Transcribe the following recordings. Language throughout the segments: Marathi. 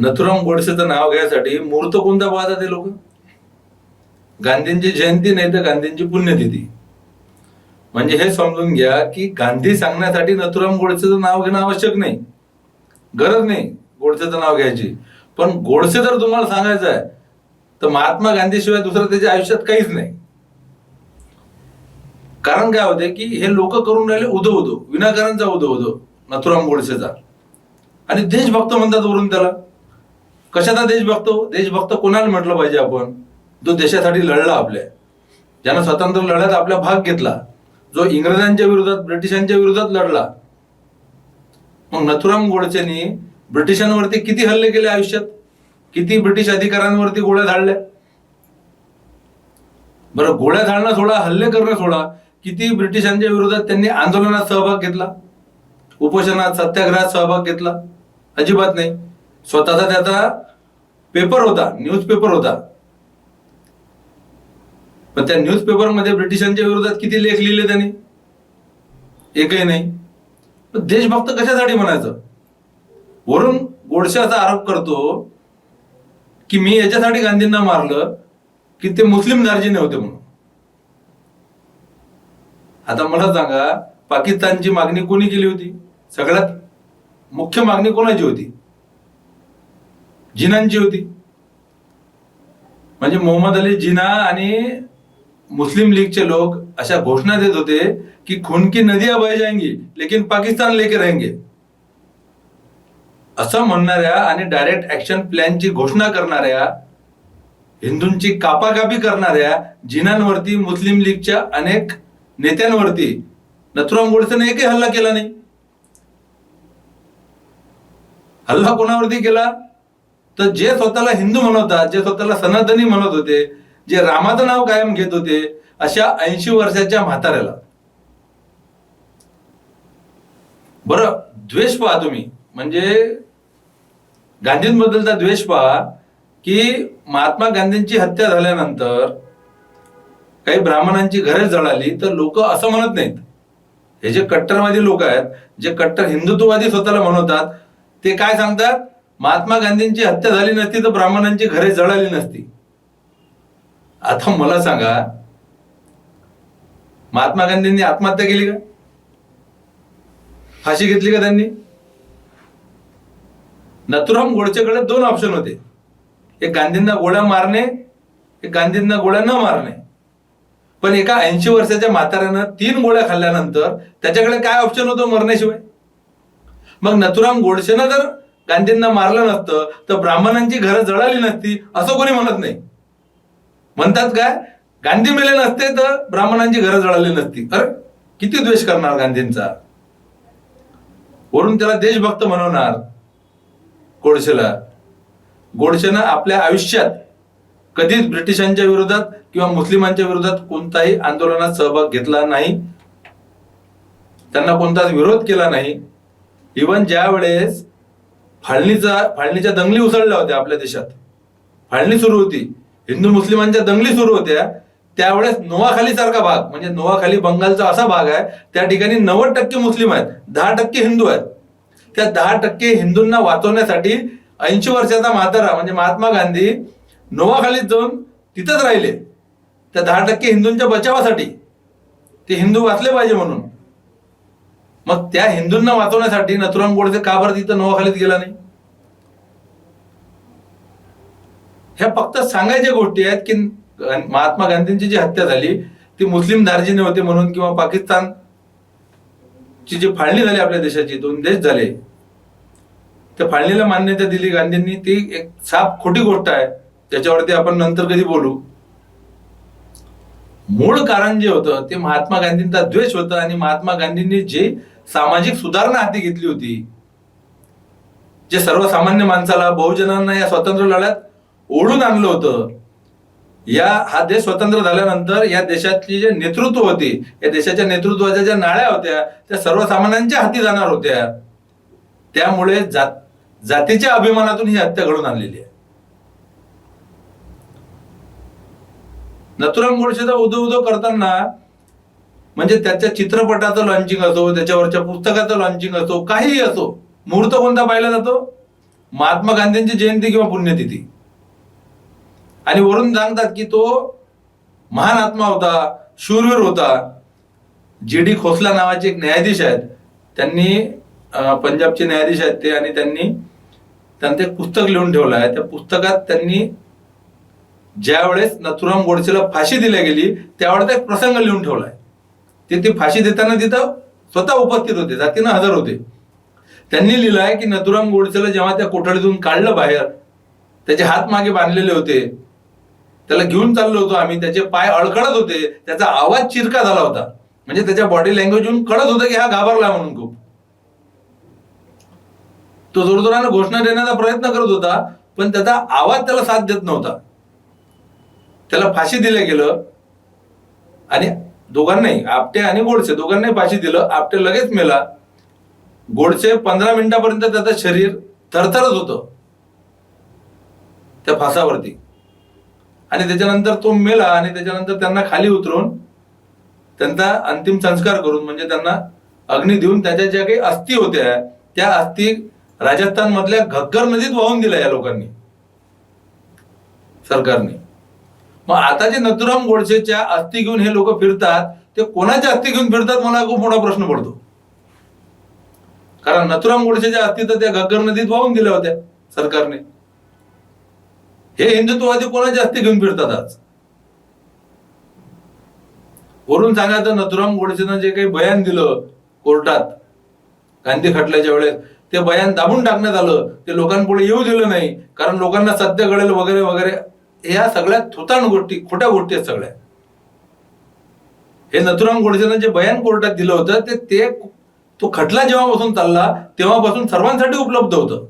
नथुराम गोडसेचं नाव घ्यायसाठी मुहूर्त कोणता पाहतात ते लोक? गांधींची जयंती नाही तर गांधींची पुण्यतिथी. म्हणजे हे समजून घ्या की गांधी सांगण्यासाठी नथुराम गोडसेचं नाव घेणं आवश्यक नाही. गरज नाही गोडसेचं नाव घ्यायची. पण गोडसे जर तुम्हाला सांगायचं आहे तर महात्मा गांधीशिवाय दुसरं त्याच्या आयुष्यात काहीच नाही. कारण काय होते की हे लोक करून राहिले उदो उदो विनाकारांचा उदो उदो नथुराम गोडसेचा. आणि देशभक्त म्हणतात वरून त्याला. कशाचा देशभक्त देशभक्त कोणाला म्हटलं पाहिजे आपण? जो देशासाठी लढला आपल्या. ज्यानं स्वतंत्र लढ्यात आपला भाग घेतला. जो इंग्रजांच्या विरोधात ब्रिटिशांच्या विरोधात लढला. मग नथुराम गोडसेनी ब्रिटिशांवरती किती हल्ले केले आयुष्यात? किती ब्रिटिश अधिकाऱ्यांवरती गोळ्या झाडल्या? बरं गोळ्या झाडणं सोडा हल्ले करणं सोडा. किती ब्रिटिशांच्या विरोधात त्यांनी आंदोलनात सहभाग घेतला? उपोषणात सत्याग्रहात सहभाग घेतला? अजिबात नाही. स्वतःचा त्याचा पेपर होता न्यूज पेपर होता. पण त्या न्यूज पेपरमध्ये ब्रिटिशांच्या विरोधात किती लेख लिहिले त्यांनी? एकही नाही. पण देशभक्त कशासाठी म्हणायचं? वरून गोडशाचा आरोप करतो की मी याच्यासाठी गांधींना मारलं की ते मुस्लिम दार्जिने होते म्हणून. आता मला सांगा पाकिस्तानची मागणी कोणी केली होती? सगळ्यात मुख्य मागणी कोणाची होती? जिनांची होती. म्हणजे मोहम्मद अली जिना आणि मुस्लिम लीगचे लोक अशा घोषणा देत होते की खून की नदिया बह जाएंगी लेकिन पाकिस्तान लेके रहेंगे. असं म्हणणाऱ्या आणि डायरेक्ट ऍक्शन प्लॅनची घोषणा करणाऱ्या हिंदूंची कापाकापी करणाऱ्या जिनांवरती मुस्लिम लीगच्या अनेक नेत्यांवरती नथुराम गोडसेने एकही हल्ला केला नाही. हल्ला कोणावरती केला? तर जे स्वतःला हिंदू म्हणवतात जे स्वतःला सनातनी म्हणत होते जे रामाचं नाव कायम घेत होते अशा ऐंशी वर्षाच्या म्हाताऱ्याला. बरं द्वेष पहा तुम्ही. म्हणजे गांधींबद्दलचा द्वेष पहा की महात्मा गांधींची हत्या झाल्यानंतर काही ब्राह्मणांची घरे जळाली तर लोक असं म्हणत नाहीत. हे जे कट्टरवादी लोक आहेत जे कट्टर हिंदुत्ववादी स्वतःला म्हणवतात ते काय सांगतात? महात्मा गांधींची हत्या झाली नसती तर ब्राह्मणांची घरे जळाली नसती. आता मला सांगा महात्मा गांधींनी आत्महत्या केली का? फाशी घेतली का त्यांनी? नथुराम गोडचेकडे दोन ऑप्शन होते. एक गांधींना गोळ्या मारणे एक गांधींना गोळ्या न मारणे. पण एका ऐंशी वर्षाच्या म्हाताऱ्यानं तीन गोळ्या खाल्ल्यानंतर त्याच्याकडे काय ऑप्शन होतो मरण्याशिवाय? मग नथुराम गोडसेनं जर गांधींना मारलं नसतं तर ब्राह्मणांची घरं जळाली नसती असं कोणी म्हणत नाही. म्हणतात काय? गांधी मेले नसते तर ब्राह्मणांची घरं जळाली नसती. अरे किती द्वेष करणार गांधींचा? वरून त्याला देशभक्त म्हणवणार गोडशेला. गोडशेनं आपल्या आयुष्यात कधीच ब्रिटिशांच्या विरोधात किंवा मुस्लिमांच्या विरोधात कोणताही आंदोलनात सहभाग घेतला नाही. त्यांना कोणताच विरोध केला नाही. इवन ज्या वेळेस फाळणीचा फाळणीच्या दंगली उसळल्या होत्या आपल्या देशात. फाळणी सुरू होती. हिंदू मुस्लिमांच्या दंगली सुरू होत्या. त्यावेळेस नोवाखाली सारखा भाग म्हणजे नोवाखाली बंगालचा असा भाग आहे त्या ठिकाणी नव्वद टक्के मुस्लिम आहेत दहा टक्के हिंदू आहेत. त्या दहा टक्के हिंदूंना वाचवण्यासाठी ऐंशी वर्षाचा म्हातारा म्हणजे महात्मा गांधी नोवाखालीत जाऊन तिथंच राहिले. त्या दहा टक्के हिंदूंच्या बचावासाठी. ते हिंदू वाचले पाहिजे म्हणून. मग त्या हिंदूंना वाचवण्यासाठी नथुराम गोडसे का बरं तिथं नवाखालीत गेला नाही? ह्या फक्त सांगायच्या गोष्टी आहेत की महात्मा गांधींची जी हत्या झाली ती मुस्लिम दार्जिने होते म्हणून किंवा पाकिस्तान ची जी फाळणी झाली आपल्या देशाची दोन देश झाले त्या फाळणीला मान्यता दिली गांधींनी ती एक साप खोटी गोष्ट आहे. त्याच्यावरती आपण नंतर कधी बोलू. मूळ कारण जे होतं ते महात्मा गांधींचा द्वेष होता आणि महात्मा गांधींनी जे सामाजिक सुधारणा हाती घेतली होती. जे सर्वसामान्य माणसाला बहुजनांना या स्वातंत्र्य लढ्यात ओढून आणलं होतं. या हा देश स्वतंत्र झाल्यानंतर या देशातली जे नेतृत्व होती या देशाच्या नेतृत्वाच्या ज्या नाळ्या होत्या त्या सर्वसामान्यांच्या हाती जाणार होत्या. त्यामुळे जात जातीच्या अभिमानातून ही हत्या घडून आणलेली आहे. नथुराम गोडसेचा उदो उदो करताना म्हणजे त्याच्या चित्रपटाचं लॉन्चिंग असो त्याच्यावरच्या पुस्तकाचं लॉन्चिंग असो काहीही असो मुहूर्त कोणता पाहिला जातो? महात्मा गांधींची जयंती किंवा पुण्यतिथी. आणि वरून सांगतात की तो महान आत्मा होता शूरवीर होता. जी डी खोसला नावाचे एक न्यायाधीश आहेत. त्यांनी पंजाबचे न्यायाधीश आहेत ते आणि त्यांनी त्यांचं एक पुस्तक लिहून ठेवलं आहे. त्या पुस्तकात त्यांनी ज्यावेळेस नथुराम गोडसेला फाशी दिल्या गेली त्यावेळेस एक प्रसंग लिहून ठेवला आहे. ते ते फाशी देताना तिथं स्वतः उपस्थित होते जातीनं हजर होते. त्यांनी लिहिलं आहे की नथुराम गोडसेला जेव्हा त्या कोठडीतून काढलं बाहेर त्याचे हात मागे बांधलेले होते. त्याला घेऊन चाललो होतो आम्ही त्याचे पाय अडखळत होते त्याचा आवाज चिरका झाला होता. म्हणजे त्याच्या बॉडी लँग्वेजहून कळत होतं की हा घाबरला म्हणून खूप. तो जोरजोरानं घोषणा देण्याचा प्रयत्न करत होता पण त्याचा आवाज त्याला साथ देत नव्हता. त्याला फाशी दिलं गेलं आणि दोघांनाही आपटे आणि गोडसे. दोघांनाही फाशी दिलं आपटे लगेच मेला. गोडसे पंधरा मिनिटापर्यंत त्याचं शरीर थरथरत होतं. त्या फासावरती. आणि त्याच्यानंतर तो मेला आणि त्याच्यानंतर त्यांना खाली उतरून त्यांचा अंतिम संस्कार करून म्हणजे त्यांना अग्नी देऊन त्याच्या ज्या काही अस्थि होत्या त्या अस्थि राजस्थान मधल्या घग्गर नदीत वाहून दिल्या या लोकांनी. सरकारने. मग आता जे नथुराम गोडसेच्या अस्थी घेऊन हे लोक फिरतात ते कोणाच्या अस्थी घेऊन फिरतात मला खूप मोठा प्रश्न पडतो. कारण नथुराम गोडसेच्या अस्थी तर त्या गग्गर नदीत वाहून दिल्या होत्या सरकारने. हे हिंदुत्ववादी कोणाच्या अस्थी घेऊन फिरतात आज? वरून सांगायचं नथुराम गोडसेनं जे काही बयान दिलं कोर्टात गांधी खटल्याच्या वेळेस ते बयान दाबून टाकण्यात आलं ते लोकांपुढे येऊ दिलं नाही कारण लोकांना सत्य कळेल वगैरे वगैरे. ह्या सगळ्या थोताण गोष्टी खोट्या गोष्टी आहेत सगळ्या. हे नथुराम गोडसेनं जे बयान कोर्टात दिलं होतं ते ते तो खटला जेव्हापासून चालला तेव्हापासून सर्वांसाठी उपलब्ध होतं.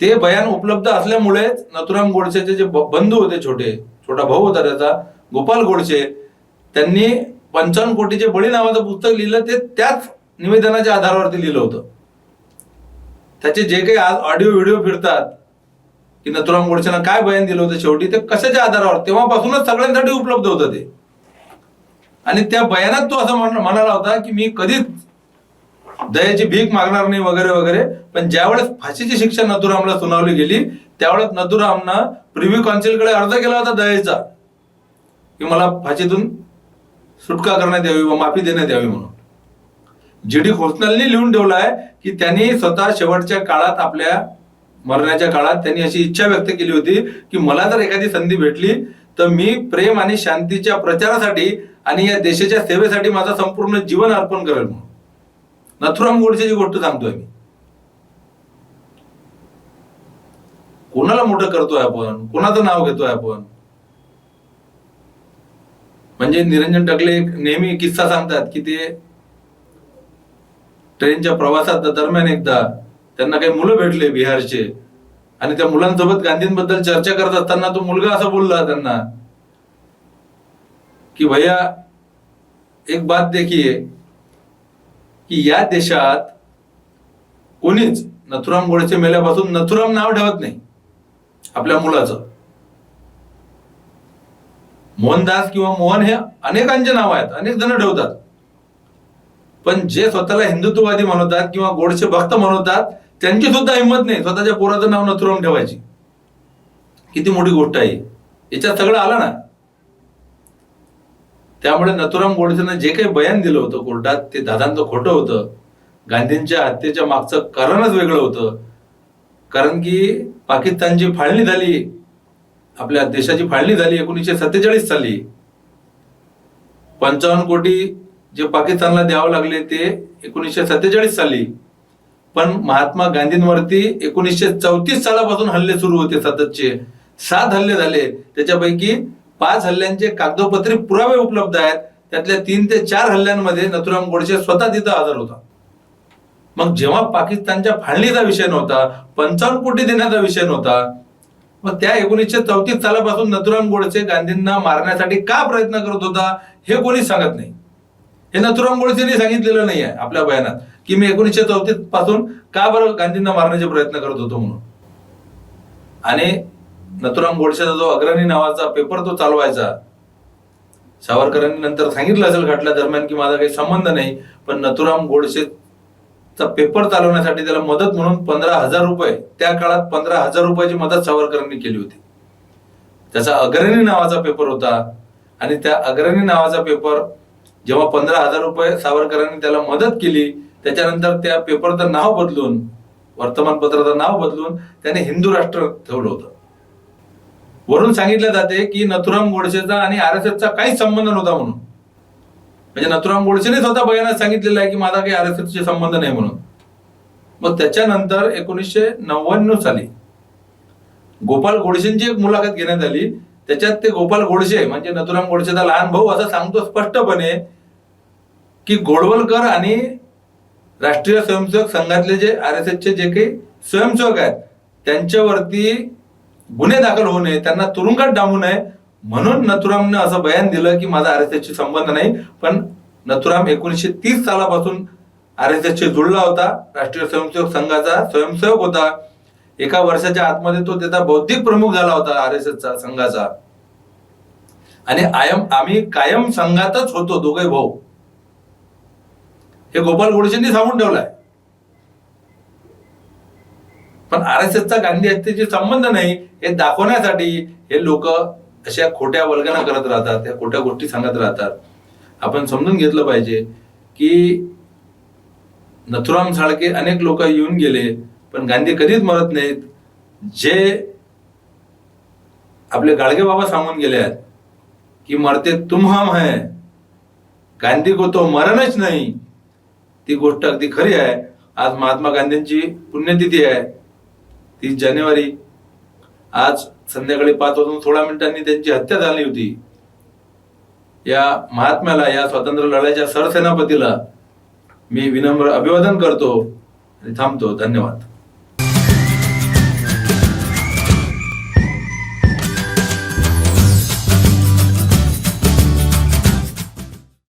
ते बयान उपलब्ध असल्यामुळेच नथुराम गोडसेचे जे बंधू होते छोटे छोटा भाऊ होता त्याचा गोपाल गोडसे त्यांनी पंचावन्न कोटीचे बळी नावाचं पुस्तक लिहिलं ते त्याच निवेदनाच्या आधारावरती लिहिलं होतं. त्याचे जे काही आज ऑडिओ व्हिडिओ फिरतात की नथुराम गोडसेनं काय बयान दिलं होतं शेवटी? ते कशाच्या आधारावर? तेव्हापासूनच सगळ्यांसाठी उपलब्ध होतं ते. आणि त्या बयानात तो असं म्हण- म्हणाला होता की मी कधीच दयाची भीक मागणार नाही वगैरे वगैरे पण ज्यावेळेस फाशीची शिक्षा नथुरामला सुनावली गेली त्यावेळेस नथुरामनं प्रिव्ही कौन्सिलकडे अर्ज केला होता दयेचा की मला फाशीतून सुटका करण्यात यावी व माफी देण्यात यावी म्हणून. जी डी घोषणालनी लिहून ठेवलं आहे की त्यांनी स्वतः शेवटच्या काळात आपल्या मरण्याच्या काळात त्यांनी अशी इच्छा व्यक्त केली होती की मला जर एखादी संधी भेटली तर मी प्रेम आणि शांतीच्या प्रचारासाठी आणि या देशाच्या सेवेसाठी माझं संपूर्ण जीवन अर्पण करेल म्हणून. नथुराम गोडसेची गोष्ट सांगतोय मी. कोणाला मोठं करतोय आपण? कोणाचं नाव घेतोय आपण? म्हणजे निरंजन टकले एक नेहमी किस्सा सांगतात की ते ट्रेनच्या प्रवासात दरम्यान एकदा त्यांना काही मुलं भेटले बिहारचे. आणि त्या मुलांसोबत गांधींबद्दल चर्चा करत असताना तो मुलगा असं बोलला त्यांना की भैया एक बात देखिए की या देशात कोणीच नथुराम गोडसे मेल्यापासून नथुराम नाव ठेवत नाही आपल्या मुलाचं. मोहनदास किंवा मोहन हे अनेकांचे नाव आहेत अनेक जण ठेवतात. पण जे स्वतःला हिंदुत्ववादी म्हणवतात किंवा गोडसे भक्त म्हणवतात त्यांची सुद्धा हिंमत नाही. स्वतःच्या पोराचं नाव नथुराम ठेवायची. किती मोठी गोष्ट आहे. याच्यात सगळं आलं ना. त्यामुळे नथुराम गोडसेनं जे काही बयान दिलं होतं कोर्टात ते दादांचं खोटं होतं. गांधींच्या हत्येच्या मागचं कारणच वेगळं होतं. कारण की पाकिस्तानची फाळणी झाली. आपल्या देशाची फाळणी झाली. एकोणीसशे सत्तेचाळीस साली. पंचावन्न कोटी जे पाकिस्तानला द्यावं लागले ते एकोणीसशे सत्तेचाळीस साली. पण महात्मा गांधींवरती एकोणीसशे चौतीस सालापासून हल्ले सुरू होते सततचे. सात हल्ले झाले. त्याच्यापैकी पाच हल्ल्यांचे कागदोपत्री पुरावे उपलब्ध आहेत. त्यातल्या तीन ते चार हल्ल्यांमध्ये नथुराम गोडसे स्वतः तिथं हजर होता. मग जेव्हा पाकिस्तानच्या फाळणीचा विषय नव्हता पंचावन्न कोटी देण्याचा विषय नव्हता मग त्या एकोणीसशे चौतीस सालापासून नथुराम गोडसे गांधींना मारण्यासाठी का प्रयत्न करत होता हे कोणीच सांगत नाही. हे नथुराम गोडसेने सांगितलेलं नाही आहे आपल्या बयानात की मी एकोणीसशे चौतीसपासून का बरं गांधींना मारण्याचे प्रयत्न करत होतो म्हणून. आणि नथुराम गोडसेचा जो अग्रणी नावाचा पेपर तो चालवायचा सावरकरांनी नंतर सांगितलं असेल खटल्या दरम्यान की माझा काही संबंध नाही पण नथुराम गोडसेचा पेपर चालवण्यासाठी त्याला मदत म्हणून पंधरा हजार रुपये त्या काळात पंधरा हजार रुपयाची मदत सावरकरांनी केली होती. त्याचा अग्रणी नावाचा पेपर होता आणि त्या अग्रणी नावाचा पेपर जेव्हा पंधरा हजार रुपये सावरकरांनी त्याला मदत केली त्याच्यानंतर त्या पेपरचं नाव बदलून वर्तमानपत्राचं नाव बदलून त्याने हिंदू राष्ट्र ठेवलं होतं. वरून सांगितलं जाते की नथुराम गोडसेचा आणि आर एस एसचा काहीच संबंध नव्हता म्हणून. म्हणजे नथुराम गोडसेने स्वतः बयानात सांगितलेलं आहे की माझा काही आर एस एसचे संबंध नाही म्हणून. मग त्याच्यानंतर एकोणीसशे नव्याण्णव साली गोपाल गोडसेंची एक मुलाखत घेण्यात आली त्याच्यात ते गोपाल गोडसे म्हणजे नथुराम गोडसेचा लहान भाऊ असं सांगतो स्पष्टपणे की गोडवलकर आणि राष्ट्रीय स्वयंसेवक संघातले जे आर एस एसचे जे काही स्वयंसेवक आहेत त्यांच्यावरती गुन्हे दाखल होऊ नये त्यांना तुरुंगात डांबू नये म्हणून नथुरामने असं बयान दिलं की माझा आर एस एसशी संबंध नाही. पण नथुराम एकोणीसशे तीस सालापासून आर एस एसशी जुळला होता. राष्ट्रीय स्वयंसेवक संघाचा स्वयंसेवक होता. एका वर्षाच्या आतमध्ये तो त्याचा बौद्धिक प्रमुख झाला होता आर एस एसचा संघाचा. आणि आयम आम्ही कायम संघातच होतो दोघे भाऊ. हे गोपाल गोडसेंनी सांगून ठेवलाय. पण आर एस एसचा गांधी हत्येशी संबंध नाही हे दाखवण्यासाठी हे लोक अशा खोट्या वल्गना करत राहतात त्या खोट्या गोष्टी सांगत राहतात. आपण समजून घेतलं पाहिजे की नथुराम साळके अनेक लोक येऊन गेले पण गांधी कधीच मरत नाहीत. जे आपले गाडगे बाबा सांगून गेले आहेत की मरते तुम्हा आहे है. गांधी को तो मरणच नाही. ती गोष्ट अगदी खरी आहे. आज महात्मा गांधींची पुण्यतिथी आहे तीस जानेवारी. आज संध्याकाळी पाच वाजून सोळा मिनिटांनी त्यांची हत्या झाली होती. या महात्म्याला या स्वातंत्र्य लढ्याच्या सरसेनापतीला मी विनम्र अभिवादन करतो आणि थांबतो. धन्यवाद.